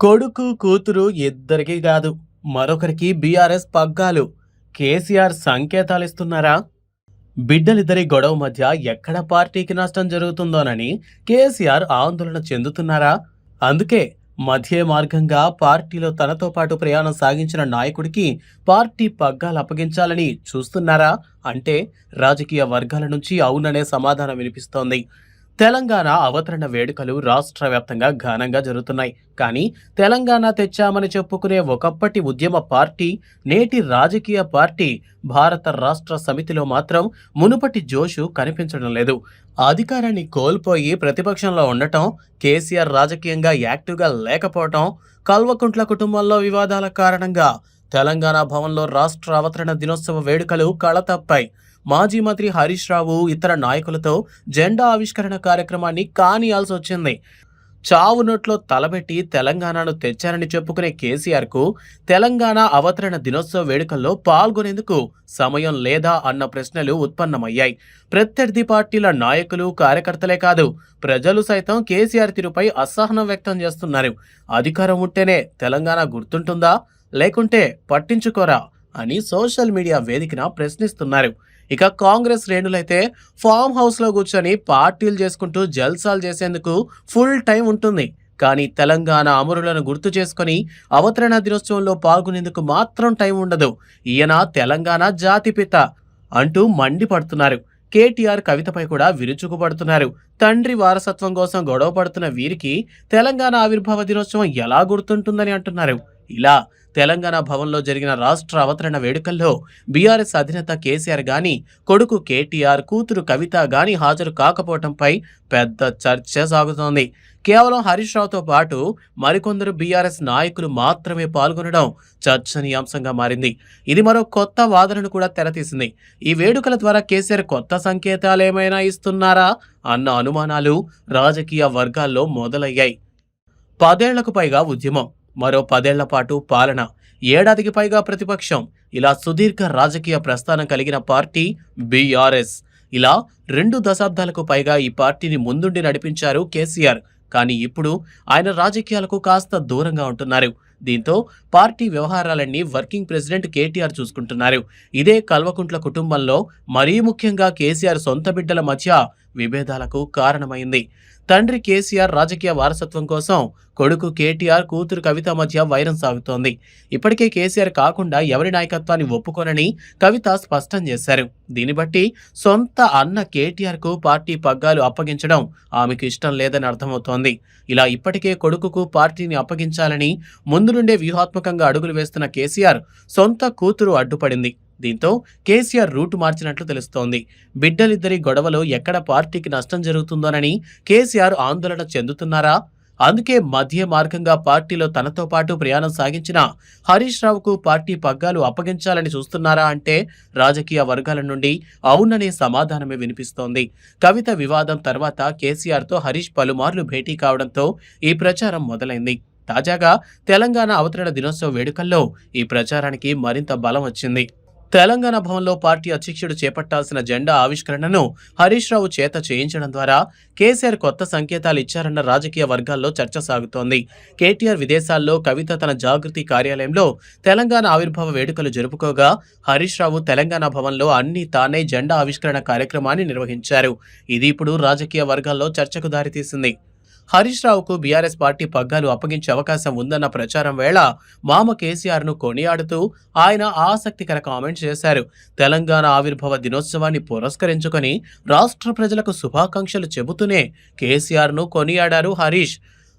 కొడుకు కూతురు ఇద్దరికి కాదు మరొకరికి బీఆర్ఎస్ పగ్గాలు. కేసీఆర్ సంకేతాలు ఇస్తున్నారా? బిడ్డలిద్దరి గొడవ మధ్య ఎక్కడ పార్టీకి నష్టం జరుగుతుందోనని కేసీఆర్ ఆందోళన చెందుతున్నారా? అందుకే మధ్య మార్గంగా పార్టీలో తనతో పాటు ప్రయాణం సాగించిన నాయకుడికి పార్టీ పగ్గాలు అప్పగించాలని చూస్తున్నారా? అంటే రాజకీయ వర్గాల నుంచి అవుననే సమాధానం వినిపిస్తోంది. తెలంగాణ అవతరణ వేడుకలు రాష్ట్ర వ్యాప్తంగా ఘనంగా జరుగుతున్నాయి. కానీ తెలంగాణ తెచ్చామని చెప్పుకునే ఒకప్పటి ఉద్యమ పార్టీ నేటి రాజకీయ పార్టీ భారత రాష్ట్ర సమితిలో మాత్రం మునుపటి జోషు కనిపించడం లేదు. అధికారాన్ని కోల్పోయి ప్రతిపక్షంలో ఉండటం కేసీఆర్ రాజకీయంగా యాక్టివ్గా లేకపోవటం కల్వకుంట్ల కుటుంబంలో వివాదాల కారణంగా తెలంగాణ భవన్లో రాష్ట్ర అవతరణ దినోత్సవ వేడుకలు కళతప్పాయి. మాజీ మంత్రి హరీష్ రావు ఇతర నాయకులతో జెండా ఆవిష్కరణ కార్యక్రమాన్ని కానియాల్సి వచ్చింది. చావు నోట్లో తలబెట్టి తెలంగాణను తెచ్చారని చెప్పుకునే కేసీఆర్కు తెలంగాణ అవతరణ దినోత్సవ వేడుకల్లో పాల్గొనేందుకు సమయం లేదా అన్న ప్రశ్నలు ఉత్పన్నమయ్యాయి. ప్రత్యర్థి పార్టీల నాయకులు కార్యకర్తలే కాదు ప్రజలు సైతం కేసీఆర్ తీరుపై అసహనం వ్యక్తం చేస్తున్నారు. అధికారం ఉంటేనే తెలంగాణ గుర్తుంటుందా? లేకుంటే పట్టించుకోరా? అని సోషల్ మీడియా వేదికన ప్రశ్నిస్తున్నారు. ఇక కాంగ్రెస్ శ్రేణులైతే ఫామ్ హౌస్లో కూర్చొని పార్టీలు చేసుకుంటూ జల్సాలు చేసేందుకు ఫుల్ టైం ఉంటుంది. కానీ తెలంగాణ అమరులను గుర్తు చేసుకొని అవతరణ దినోత్సవంలో పాల్గొనేందుకు మాత్రం టైం ఉండదు. ఈయన తెలంగాణ జాతిపిత అంటూ మండిపడుతున్నారు. కేటీఆర్ కవితపై కూడా విరుచుకుపడుతున్నారు. తండ్రి వారసత్వం కోసం గొడవ పడుతున్న వీరికి తెలంగాణ ఆవిర్భావ దినోత్సవం ఎలా గుర్తుంటుందని అంటున్నారు. ఇలా తెలంగాణ భవన్లో జరిగిన రాష్ట్ర అవతరణ వేడుకల్లో బీఆర్ఎస్ అధినేత కేసీఆర్ గాని కొడుకు కేటీఆర్ కూతురు కవిత గాని హాజరు కాకపోవడంపై పెద్ద చర్చ సాగుతోంది. కేవలం హరీష్ రావుతో పాటు మరికొందరు బీఆర్ఎస్ నాయకులు మాత్రమే పాల్గొనడం చర్చనీయాంశంగా మారింది. ఇది మరో కొత్త వాదనను కూడా తెరతీసింది. ఈ వేడుకల ద్వారా కేసీఆర్ కొత్త సంకేతాలు ఏమైనా ఇస్తున్నారా అన్న అనుమానాలు రాజకీయ వర్గాల్లో మొదలయ్యాయి. పదేళ్ళకు పైగా ఉద్యమం. మరో పదేళ్ళ పాటు పాలన. ఏడాదికి పైగా ప్రతిపక్షం. ఇలా సుదీర్ఘ రాజకీయ ప్రస్థానం కలిగిన పార్టీ బీఆర్ఎస్. ఇలా రెండు దశాబ్దాలకు పైగా ఈ పార్టీని ముందుండి నడిపించారు కేసీఆర్. కానీ ఇప్పుడు ఆయన రాజకీయాలకు కాస్త దూరంగా ఉంటున్నారు. దీంతో పార్టీ వ్యవహారాలన్నీ వర్కింగ్ ప్రెసిడెంట్ కేటీఆర్ చూసుకుంటున్నారు. ఇదే కల్వకుంట్ల కుటుంబంలో మరీ ముఖ్యంగా కేసీఆర్ సొంత బిడ్డల మధ్య విభేదాలకు కారణమైంది. తండ్రి కేసీఆర్ రాజకీయ వారసత్వం కోసం కొడుకు కేటీఆర్ కూతురు కవిత మధ్య వైరం సాగుతోంది. ఇప్పటికే కేసీఆర్ కాకుండా ఎవరి నాయకత్వాన్ని ఒప్పుకోనని కవిత స్పష్టం చేశారు. దీన్ని బట్టి సొంత అన్న కేటీఆర్కు పార్టీ పగ్గాలు అప్పగించడం ఆమెకు ఇష్టం లేదని అర్థమవుతోంది. ఇలా ఇప్పటికే కొడుకుకు పార్టీని అప్పగించాలని ముందు నుండే వ్యూహాత్మకంగా అడుగులు వేస్తున్న కేసీఆర్ సొంత కూతురు అడ్డుపడింది. దీంతో కేసీఆర్ రూటు మార్చినట్లు తెలుస్తోంది. బిడ్డలిద్దరి గొడవలో ఎక్కడ పార్టీకి నష్టం జరుగుతుందోనని కేసీఆర్ ఆందోళన చెందుతున్నారా? అందుకే మధ్య మార్గంగా పార్టీలో తనతో పాటు ప్రయాణం సాగించిన హరీష్ రావుకు పార్టీ పగ్గాలు అప్పగించాలని చూస్తున్నారా అంటే రాజకీయ వర్గాల నుండి అవుననే సమాధానమే వినిపిస్తోంది. కవిత వివాదం తర్వాత కేసీఆర్తో హరీష్ పలుమార్లు భేటీ కావడంతో ఈ ప్రచారం మొదలైంది. తాజాగా తెలంగాణ అవతరణ దినోత్సవ వేడుకల్లో ఈ ప్రచారానికి మరింత బలం వచ్చింది. తెలంగాణ భవన్లో పార్టీ అధ్యక్షుడు చేపట్టాల్సిన జెండా ఆవిష్కరణను హరీష్ రావు చేత చేయించడం ద్వారా కేసీఆర్ కొత్త సంకేతాలు ఇచ్చారన్న రాజకీయ వర్గాల్లో చర్చ సాగుతోంది. కేటీఆర్ విదేశాల్లో కవిత తన జాగృతి కార్యాలయంలో తెలంగాణ ఆవిర్భావ వేడుకలు జరుపుకోగా హరీష్ రావు తెలంగాణ భవన్లో అన్ని తానే జెండా ఆవిష్కరణ కార్యక్రమాన్ని నిర్వహించారు. ఇది ఇప్పుడు రాజకీయ వర్గాల్లో చర్చకు దారితీసింది. హరీష్ రావుకు బీఆర్ఎస్ పార్టీ పగ్గాలు అప్పగించే అవకాశం ఉందన్న ప్రచారం వేళ మామ కేసీఆర్ను కొనియాడుతూ ఆయన ఆసక్తికర కామెంట్ చేశారు. తెలంగాణ ఆవిర్భావ దినోత్సవాన్ని పురస్కరించుకొని రాష్ట్ర ప్రజలకు శుభాకాంక్షలు చెబుతూనే కేసీఆర్ను కొనియాడారు హరీష్.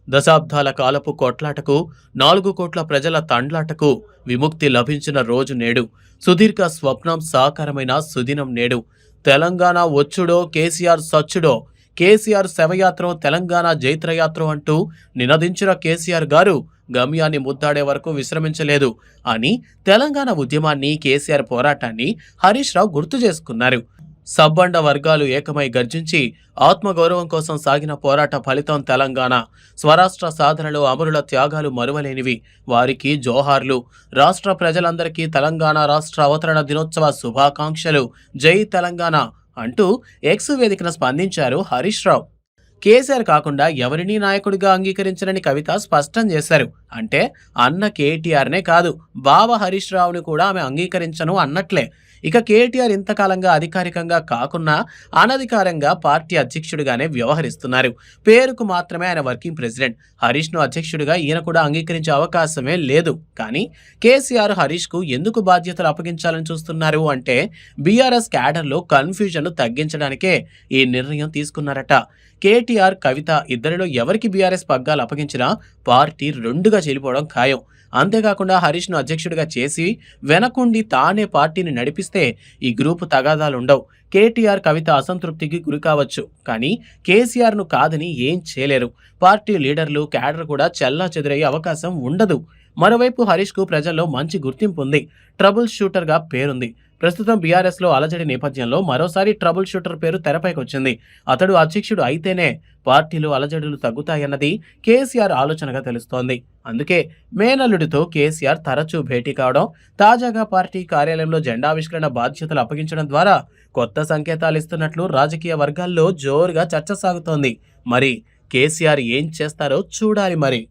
దశాబ్దాల కాలపు కొట్లాటకు నాలుగు కోట్ల ప్రజల తండ్లాటకు విముక్తి లభించిన రోజు నేడు. సుదీర్ఘ స్వప్నం సాకారమైన సుదినం నేడు. తెలంగాణ వచ్చుడో కేసీఆర్ సచ్చుడో కేసీఆర్ శవయాత్ర తెలంగాణ జైత్రయాత్ర అంటూ నినదించిన కేసీఆర్ గారు గమ్యాన్ని ముద్దాడే వరకు విశ్రమించలేదు. అని తెలంగాణ ఉద్యమాన్ని కేసీఆర్ పోరాటాన్ని హరీష్ రావు గుర్తు చేసుకున్నారు. సబ్బండ వర్గాలు ఏకమై గర్జించి ఆత్మగౌరవం కోసం సాగిన పోరాట ఫలితం తెలంగాణ. స్వరాష్ట్ర సాధనలో అమరుల త్యాగాలు మరువలేనివి. వారికి జోహార్లు రాష్ట్ర ప్రజలందరికీ తెలంగాణ రాష్ట్ర అవతరణ దినోత్సవ శుభాకాంక్షలు. జై తెలంగాణ! అంటూ ఎక్స్ వేదికన స్పందించారు హరీష్ రావు. కేసీఆర్ కాకుండా ఎవరినీ నాయకుడిగా అంగీకరించరని కవిత స్పష్టం చేశారు. అంటే అన్న కేటీఆర్నే కాదు బావ హరీష్ రావుని కూడా ఆమె అంగీకరించను అన్నట్లే. ఇక కేటీఆర్ ఇంతకాలంగా అధికారికంగా కాకున్నా అనధికారంగా పార్టీ అధ్యక్షుడిగానే వ్యవహరిస్తున్నారు. పేరుకు మాత్రమే ఆయన వర్కింగ్ ప్రెసిడెంట్. హరీష్ను అధ్యక్షుడిగా ఈయన కూడా అంగీకరించే అవకాశమే లేదు. కానీ కేసీఆర్ హరీష్కు ఎందుకు బాధ్యతలు అప్పగించాలని చూస్తున్నారు అంటే బీఆర్ఎస్ క్యాడర్లో కన్ఫ్యూజన్ను తగ్గించడానికే ఈ నిర్ణయం తీసుకున్నారట. కేటీ కేటీఆర్ కవిత ఇద్దరిలో ఎవరికి బీఆర్ఎస్ పగ్గాలు అప్పగించినా పార్టీ రెండుగా చెలిపోవడం ఖాయం. అంతేకాకుండా హరీష్ను అధ్యక్షుడిగా చేసి వెనకుండి తానే పార్టీని నడిపిస్తే ఈ గ్రూపు తగాదాలుండవు. కేటీఆర్ కవిత అసంతృప్తికి గురి కావచ్చు. కానీ కేసీఆర్ను కాదని ఏం చేయలేరు. పార్టీ లీడర్లు క్యాడర్ కూడా చెల్లా చెదురయ్యే అవకాశం ఉండదు. మరోవైపు హరీష్కు ప్రజల్లో మంచి గుర్తింపు ఉంది. ట్రబుల్ షూటర్గా పేరుంది. ప్రస్తుతం బీఆర్ఎస్లో అలజడి నేపథ్యంలో మరోసారి ట్రబుల్ షూటర్ పేరు తెరపైకి వచ్చింది అతడు అధ్యక్షుడు అయితేనే పార్టీలు అలజడులు తగ్గుతాయన్నది కేసీఆర్ ఆలోచనగా తెలుస్తోంది. అందుకే మేనల్లుడితో కేసీఆర్ తరచూ భేటీ కావడం తాజాగా పార్టీ కార్యాలయంలో జెండావిష్కరణ బాధ్యతలు అప్పగించడం ద్వారా కొత్త సంకేతాలు ఇస్తున్నట్లు రాజకీయ వర్గాల్లో జోరుగా చర్చ సాగుతోంది. మరి కేసీఆర్ ఏం చేస్తారో చూడాలి మరి.